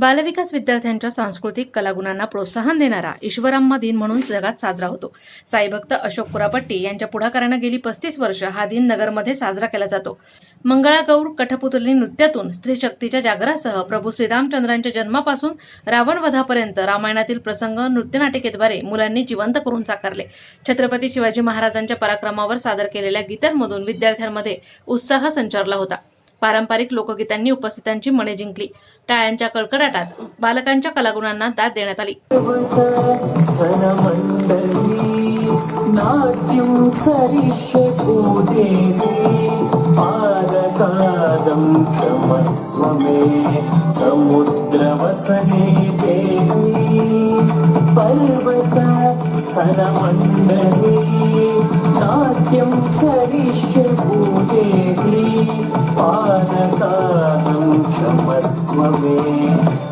बालविकास विद्यार्थ्यांच्या सांस्कृतिक कलागुणांना प्रोत्साहन देणारा ईश्वराम्मा दिन म्हणून जगात साजरा होतो. साईभक्त अशोक कुरापट्टी यांच्या पुढाकारानं गेली पस्तीस वर्ष हा दिन नगरमध्ये साजरा केला जातो. मंगळागौर कठपुतली नृत्यातून स्त्री शक्तीच्या जागरासह प्रभू श्रीरामचंद्रांच्या जन्मापासून रावणवधापर्यंत रामायणातील प्रसंग नृत्यनाटिकेद्वारे मुलांनी जिवंत करून साकारले. छत्रपती शिवाजी महाराजांच्या पराक्रमावर सादर केलेल्या गीतांमधून विद्यार्थ्यांमध्ये उत्साह संचारला होता. पारंपरिक लोकगीतांनी उपस्थितांची मने जिंकली. टाळ्यांच्या कडकडाटात बालकांच्या कलागुणांना दाद देण्यात आली. नाट्यं समुद्रवसने देवी पर्वत नाट्यं करिष्य भूमि पादकादं क्षमस्व मे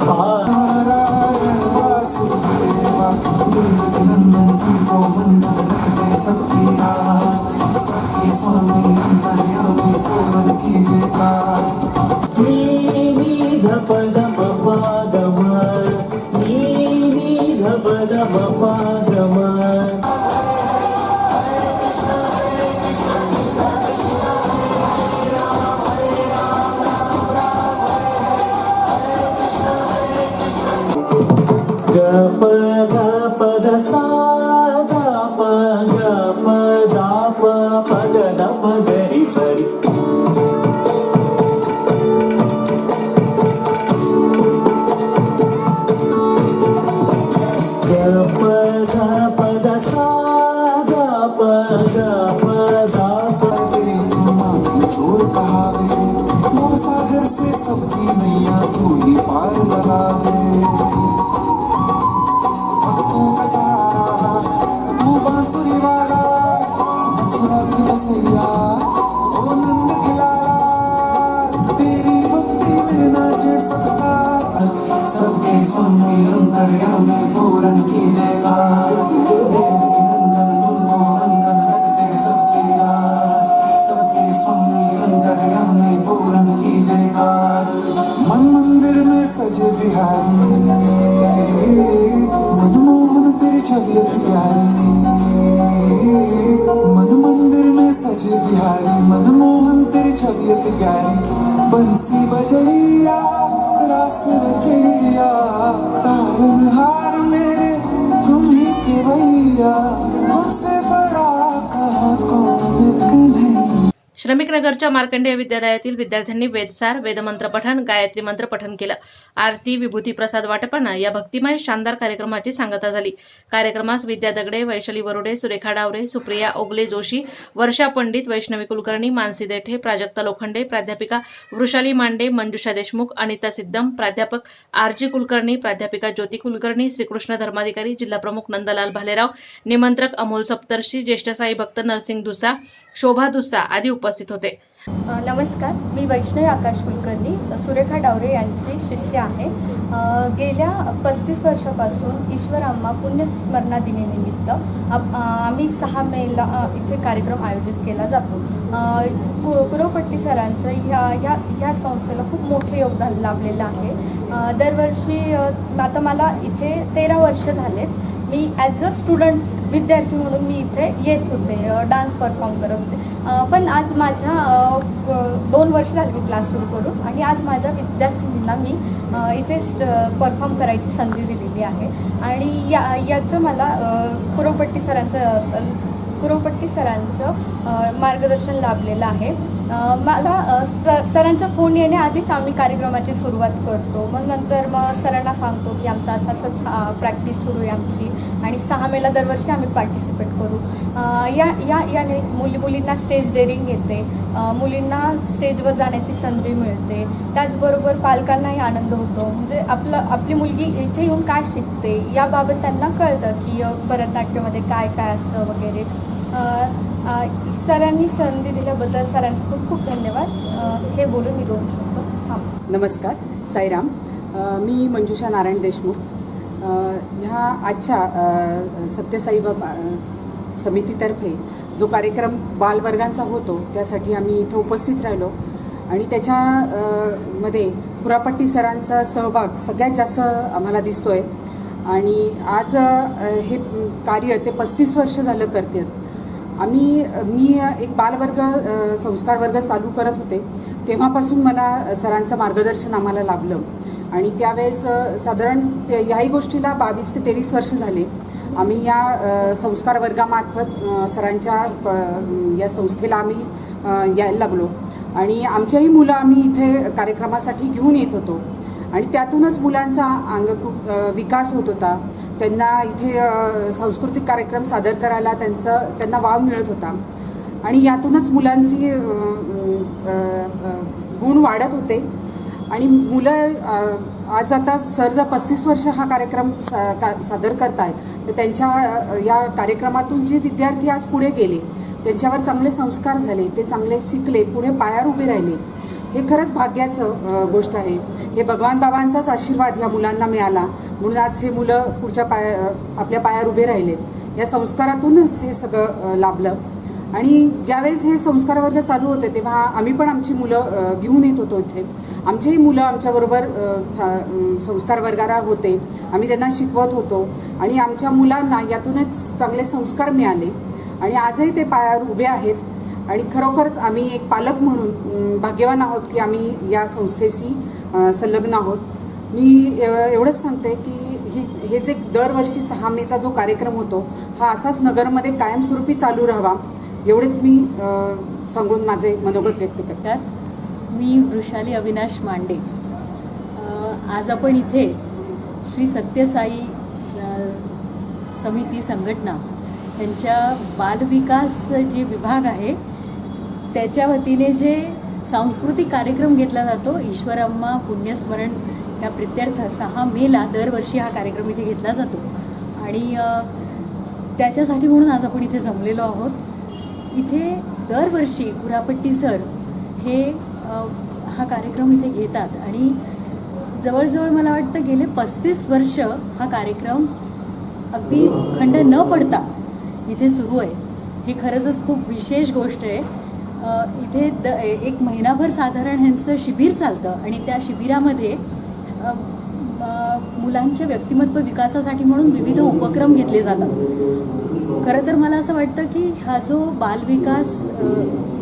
नारायण वासुदेवा नंदन तुमको वंदन रखते सबकी आज सबके स्वामी अंतर्यामी पूर्ण कीजिए काज नी सबकी नैया का मथुरा की बसैया ओ नंद किलारा तेरी भक्ति में नाचे सबका सबके स्वामी अंतर्यामी पूरन कीजिएगा देवकी सजे मनमोहन तेरी छवि प्यारी मन मंदिर में सजे बिहारी मनमोहन तेरी छवि प्यारी बंसी बजैया रास रचैया तारन हार मेरे तुम के भैया। श्रमिक नगरच्या मार्कंडेय विद्यालयातील विद्यार्थ्यांनी वेदसार वेदमंत्र पठण गायत्री मंत्र पठण केलं. आरती विभूती प्रसाद वाटपानं या भक्तिमय शानदार कार्यक्रमाची सांगता झाली. कार्यक्रमास विद्या दगडे वैशाली वरुडे सुरेखा डावरे सुप्रिया ओगले जोशी वर्षा पंडित वैष्णवी कुलकर्णी मानसी देठे प्राजक्ता लोखंडे प्राध्यापिका वृषाली मांडे मंजुषा देशमुख अनिता सिद्धम प्राध्यापक आरजी कुलकर्णी प्राध्यापिका ज्योती कुलकर्णी श्रीकृष्ण धर्माधिकारी जिल्हाप्रमुख नंदलाल भालेराव निमंत्रक अमोल सप्तर्षी ज्येष्ठ साई भक्त नरसिंग दुसा शोभा दुसा आदी उपस्थित होते. नमस्कार मी वैष्णवी आकाश कुलकर्णी सुरेखा डावरे यांची शिष्य आहे. गेल्या पस्तीस वर्षापासून ईश्वर अम्मा पुण्यस्मरणा दिनीनिमित्त आम्ही सहा मेला इथे कार्यक्रम आयोजित केला जातो. कु कुरोपट्टी सरांचं ह्या ह्या ह्या संस्थेला खूप मोठे योगदान लाभलेलं आहे. दरवर्षी आता मला इथे तेरा वर्ष झालेत. मी ॲज अ स्टुडंट विद्यार्थी म्हणून मी इथे येत होते डान्स परफॉर्म करत होते. पण आज माझ्या दोन वर्ष झाली मी क्लास सुरू करून आणि आज माझ्या विद्यार्थिनींना मी इथे परफॉर्म करायची संधी दिलेली आहे. आणि या याचं मला कुरोपट्टी सरांचं कुरोपट्टी सरांचं मार्गदर्शन लाभलेलं आहे. मला सर सरांचा फोन येण्याआधीच आम्ही कार्यक्रमाची सुरुवात करतो. मग नंतर मग सरांना सांगतो की आमचा असं असं छा प्रॅक्टिस सुरू आहे आमची आणि सहा मेला दरवर्षी आम्ही पार्टिसिपेट करू. या या याने मुली मुलींना स्टेज डेअरिंग येते. मुलींना स्टेजवर जाण्याची संधी मिळते. त्याचबरोबर पालकांनाही आनंद होतो. म्हणजे आपलं आपली मुलगी इथे येऊन काय शिकते याबाबत त्यांना कळतं की भरतनाट्यमध्ये काय काय असतं वगैरे. सरांनी संधी दिल्याबद्दल सरांचे खूप खूप धन्यवाद. हे बोलून मी दोन शब्द थांब. नमस्कार साईराम. मी मंजुषा नारायण देशमुख. ह्या आजच्या सत्यसाईबाबा सत्यसाई बाबा समितीतर्फे जो कार्यक्रम बालवर्गांचा होतो त्यासाठी आम्ही इथं उपस्थित राहिलो. आणि त्याच्या अ, मध्ये सरांचा सहभाग सगळ्यात जास्त आम्हाला दिसतोय. आणि आज हे कार्य ते पस्तीस वर्ष झालं करते आम्ही मी एक बालवर्ग संस्कार वर्ग चालू करत होते. तेव्हापासून मला सरांचं मार्गदर्शन आम्हाला लाभलं. आणि त्यावेळेस साधारण ते- याही गोष्टीला बावीस ते तेवीस वर्ष झाले. आम्ही या संस्कार वर्गामार्फत सरांच्या प- या संस्थेला आम्ही यायला लागलो. आणि आमच्याही मुलं आम्ही इथे कार्यक्रमासाठी घेऊन येत होतो. आणि त्यातूनच मुलांचा अंग विकास होत होता. त्यांना इथे सांस्कृतिक कार्यक्रम सादर करायला त्यांचं त्यांना वाव मिळत होता. आणि यातूनच मुलांची गुण वाढत होते. आणि मुलं आज आता सर जर पस्तीस वर्ष हा कार्यक्रम सा- का- सादर करतायत तर त्यांच्या या कार्यक्रमातून जे विद्यार्थी आज पुढे गेले त्यांच्यावर चांगले संस्कार झाले ते चांगले शिकले पुढे पायावर उभे राहिले हे खरंच भाग्याचं गोष्ट आहे. हे भगवान बाबांचाच आशीर्वाद ह्या मुलांना मिळाला. म्हणून आज हे मुलं पुढच्या पाया आपल्या पायावर उभे राहिलेत. या संस्कारातूनच हे सगळं लाभलं. आणि ज्यावेळेस हे संस्कार वर्ग चालू होते तेव्हा आम्ही पण आमची मुलं घेऊन येत होतो इथे. आमचेही मुलं आमच्याबरोबर संस्कार वर्गाला होते. आम्ही त्यांना शिकवत होतो. आणि आमच्या मुलांना यातूनच चांगले संस्कार मिळाले. आणि आजही ते पायावर उभे आहेत. आणि खरोखरच आम्ही एक पालक म्हणून भाग्यवान आहोत की आम्ही या संस्थेशी संलग्न आहोत. मी एवढंच सांगते की ही हे जे दरवर्षी सहा मेचा जो कार्यक्रम होतो हा असाच नगरमध्ये कायमस्वरूपी चालू राहावा एवढेच मी सांगून माझे मनोगत व्यक्त करते. मी वृषाली अविनाश मांडे. आज आपण इथे श्री सत्यसाई समिती संघटना त्यांच्या बालविकास जे विभाग आहे त्याच्या वतीने जे सांस्कृतिक कार्यक्रम घेतला जातो ईश्वरम्मा पुण्यस्मरण त्या प्रित्यर्थ सहा मेला दरवर्षी हा कार्यक्रम इथे घेतला जातो. आणि त्याच्यासाठी म्हणून आज आपण इथे जमलेलो आहोत. इथे दरवर्षी कुरापट्टी सर हे हा कार्यक्रम इथे घेतात. आणि जवळजवळ मला वाटतं गेले पस्तीस वर्ष हा कार्यक्रम अगदी खंड न पडता इथे सुरू आहे. ही खरंच खूप विशेष गोष्ट आहे. इथे द एक महिनाभर साधारण ह्यांचं शिबिर चालतं आणि त्या शिबिरामध्ये मुलांच्या व्यक्तिमत्व विकासासाठी म्हणून विविध उपक्रम घेतले जातात. खरं तर मला असं वाटतं की हा जो बालविकास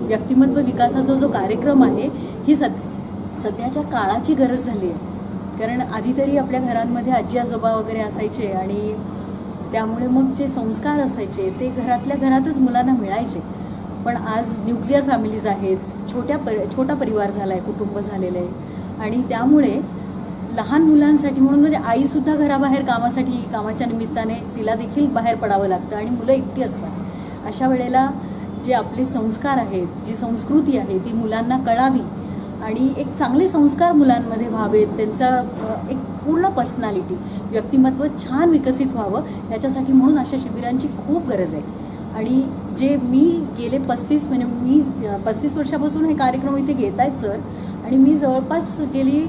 व्यक्तिमत्व विकासाचा जो कार्यक्रम आहे ही सद सध्याच्या काळाची गरज झाली आहे. कारण आधी तरी आपल्या घरांमध्ये आजी आजोबा वगैरे असायचे आणि त्यामुळे मग जे संस्कार असायचे ते घरातल्या घरातच मुलांना मिळायचे. पण आज न्यूक्लिअर फॅमिलीज आहेत छोट्या पर छोटा परिवार झाला आहे कुटुंब झालेलं आहे. आणि त्यामुळे लहान मुलांसाठी म्हणून म्हणजे आईसुद्धा घराबाहेर कामासाठी कामाच्या निमित्ताने तिला देखील बाहेर पडावं लागतं आणि मुलं एकटी असतात. अशा वेळेला जे आपले संस्कार आहेत जी संस्कृती आहे ती मुलांना कळावी आणि एक चांगले संस्कार मुलांमध्ये व्हावेत त्यांचा एक पूर्ण पर्सनॅलिटी व्यक्तिमत्व छान विकसित व्हावं याच्यासाठी म्हणून अशा शिबिरांची खूप गरज आहे. आणि जे मी गेले पस्तीस म्हणजे मी पस्तीस वर्षापासून हे कार्यक्रम इथे घेत आहेत सर. आणि मी जवळपास गेली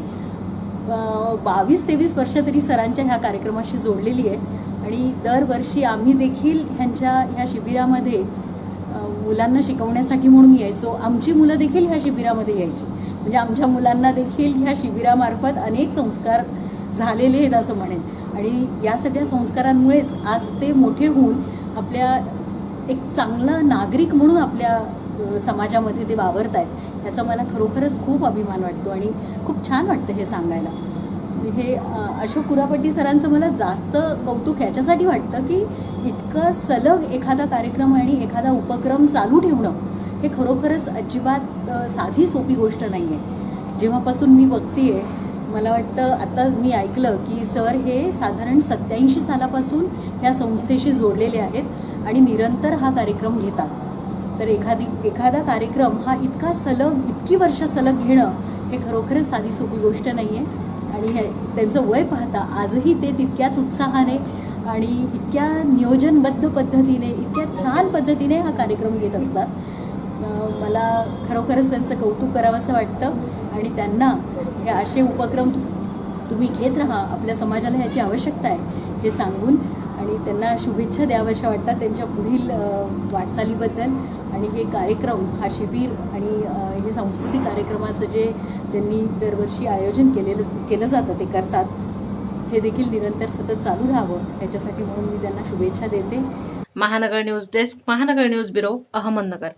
बावीस तेवीस वर्ष तरी सरांच्या ह्या कार्यक्रमाशी जोडलेली आहे. आणि दरवर्षी आम्ही देखील ह्यांच्या ह्या शिबिरामध्ये मुलांना शिकवण्यासाठी म्हणून यायचो. आमची मुलं देखील ह्या शिबिरामध्ये यायची. म्हणजे आमच्या मुलांना देखील ह्या शिबिरामार्फत अनेक संस्कार झालेले आहेत असं म्हणेन. आणि या सगळ्या संस्कारांमुळेच आज ते मोठे होऊन आपल्या एक चांगला नागरिक म्हणून आपल्या समाजामध्ये ते वावरत आहेत याचा मला खरोखरच खूप अभिमान वाटतो आणि खूप छान वाटतं हे सांगायला. हे अशोक कुरापट्टी सरांचं मला जास्त कौतुक ह्याच्यासाठी वाटतं की इतकं सलग एखादा कार्यक्रम आणि एखादा उपक्रम चालू ठेवणं हे खरोखरच अजिबात साधी सोपी गोष्ट नाही आहे जेव्हापासून मी बघतीये मला वाटतं आता मी ऐकलं की सर हे साधारण सत्याऐंशी सालापासून ह्या संस्थेशी जोडलेले आहेत. आणि निरंतर हा कार्यक्रम घेतात. तर एखादी एखादा कार्यक्रम हा इतका सलग इतकी वर्ष सलग घेणं हे खरोखरच साधी सोपी गोष्ट नाही आहे आणि हे त्यांचं वय पाहता आजही ते तितक्याच उत्साहाने आणि इतक्या नियोजनबद्ध पद्धतीने इतक्या छान पद्धतीने हा कार्यक्रम घेत असतात. मला खरोखरच त्यांचं कौतुक करावंसं वाटतं. आणि त्यांना हे असे उपक्रम तुम्ही घेत राहा. आपल्या समाजाला ह्याची आवश्यकता आहे हे सांगून आणि त्यांना शुभेच्छा द्याव्याशा वाटतात त्यांच्या पुढील वाटचालीबद्दल. आणि हे कार्यक्रम हा शिबिर आणि हे सांस्कृतिक कार्यक्रमाचं जे त्यांनी दरवर्षी आयोजन केलेलं केलं जातं ते करतात. हे देखील निरंतर सतत चालू राहावं ह्याच्यासाठी म्हणून मी त्यांना शुभेच्छा देते. Mahanagar news desk Mahanagar news bureau Ahmednagar.